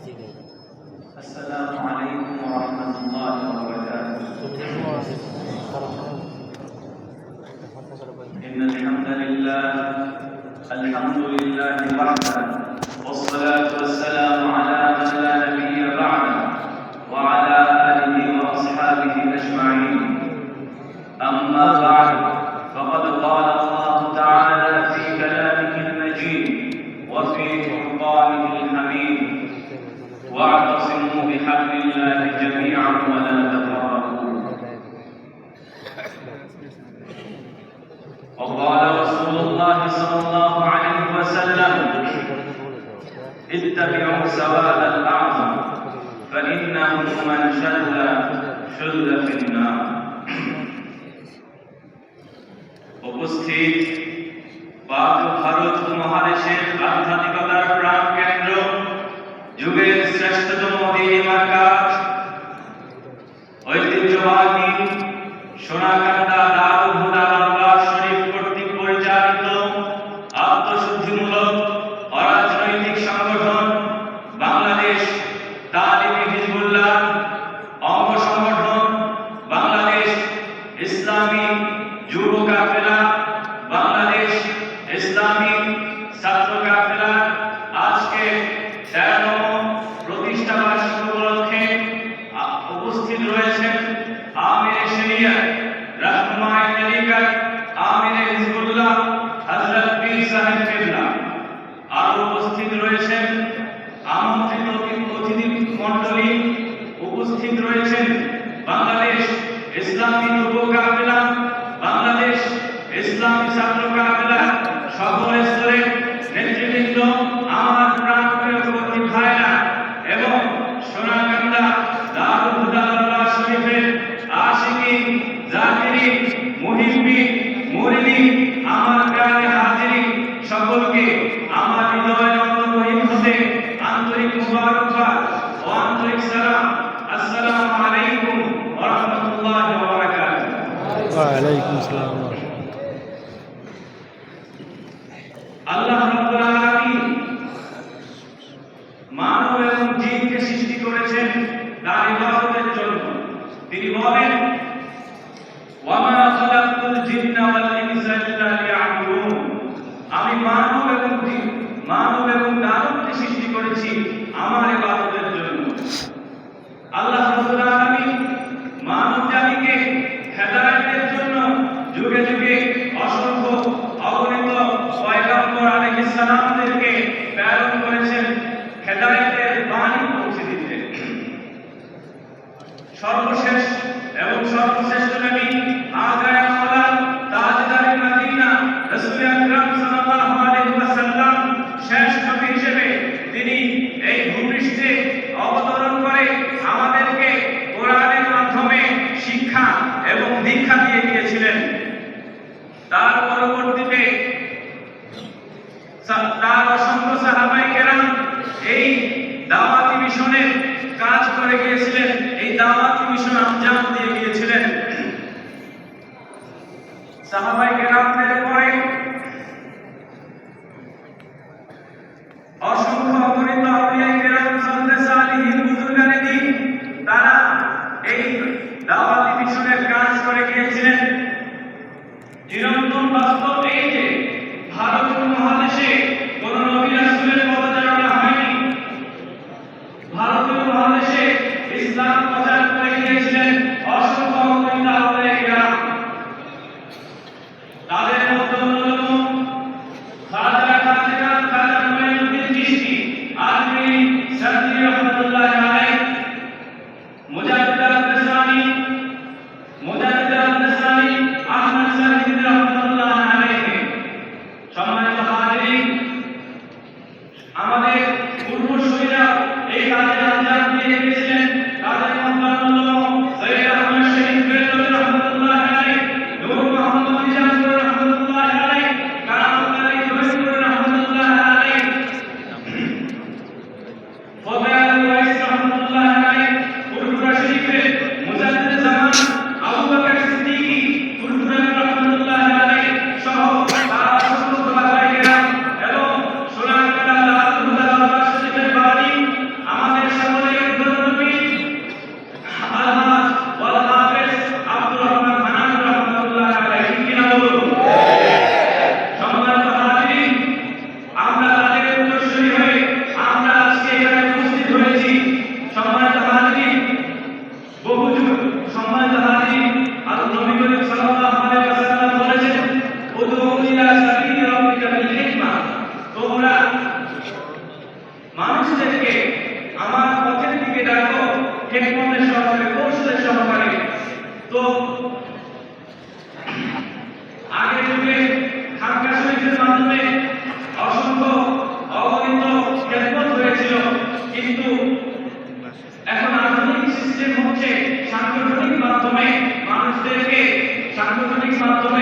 السلام عليكم ورحمة الله وبركاته. إن الحمد لله الحمد لله وحده. وقال رسول الله صلى الله عليه وسلم اتبعوا سواء الأعظم فإنه من شل شل في النار উপস্থিত পাক ভারত মহাদেশের আধ্যাত্মিকতার প্রাণ কেন্দ্র যুগের শ্রেষ্ঠতম দিনী মার্কাজ ঐতিহ্যবাহী সোনাকান্দা আমার প্রাণপ্রিয় কর্মী সকলকে আমার হৃদয় অন্তরহিত হতে আন্তরিক মুবারকবাদ ও আন্তরিক সালাম। আসসালামু আলাইকুম ওয়া রাহমাতুল্লাহি ওয়া বারাকাতুহু। ওয়ালাইকুম আসসালাম তার ইবাদতের জন্য। তিনি বলেন, ওয়ামা জিন্না ওয়াল ইনসা ইল্লা লিয়াবুদুন। আমি মানব এবং মানব এবং দানবকে সৃষ্টি করেছি, আমার দাওয়াতি মিশনের কাজ করে গিয়েছিলেন। এই দাওয়াতি মিশন আঞ্জাম দিয়ে গিয়েছিলেন। সাহাবাই কেরামদের পরে অসংখ্য অগণিত আউলিয়া কেরাম সালতে সালিহিন বুজুর্গানে তারা এই দাওয়াতি মিশনের কাজ করে গিয়েছিলেন। চিরন্তন বাস্তব এই যে ভারত মহাদেশে কোন নবী রাসূলের পদচারণা হয়নি ভারতীয় মহাদেশে ইসলাম প্রচার করে গিয়েছিলেন অসংখ্য অগণিত আউলিয়া কেরাম তাদের অন্যতম খাজা খাজা খাজা মুঈনুদ্দিন চিশতি আজমিরি সাদী রহমাতুল্লাহ আলাইহি। মুজাদ্দিদ আল-কাসানি মুজাদ্দিদ হাজিরিন, আমাদের মাধ্যমে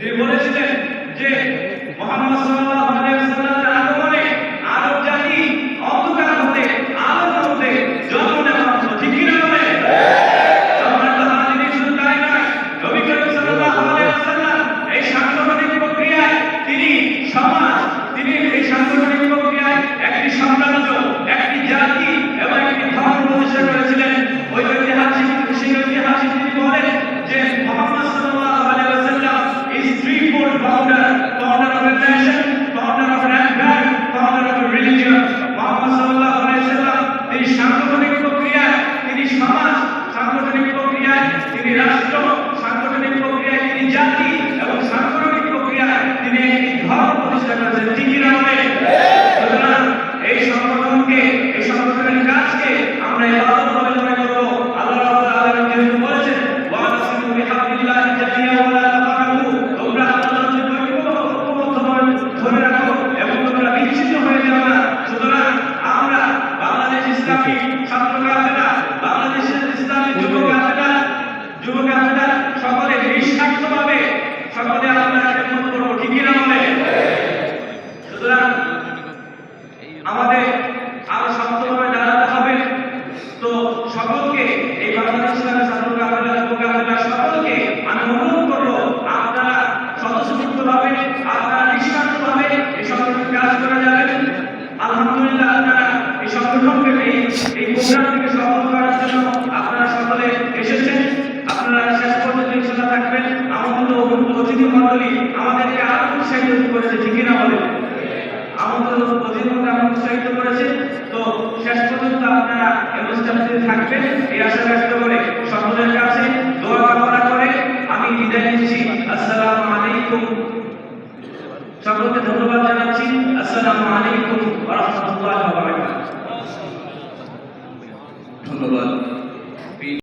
যে বলেছিলেন যে আপনারা অনুষ্ঠানে থাকবেন, এই আশা ব্যক্ত করে সকলের কাছে দোয়া কামনা করে আমি বিদায় নিচ্ছি। আসসালামু আলাইকুম। সকলকে ধন্যবাদ জানাচ্ছি। আসসালামু আলাইকুম।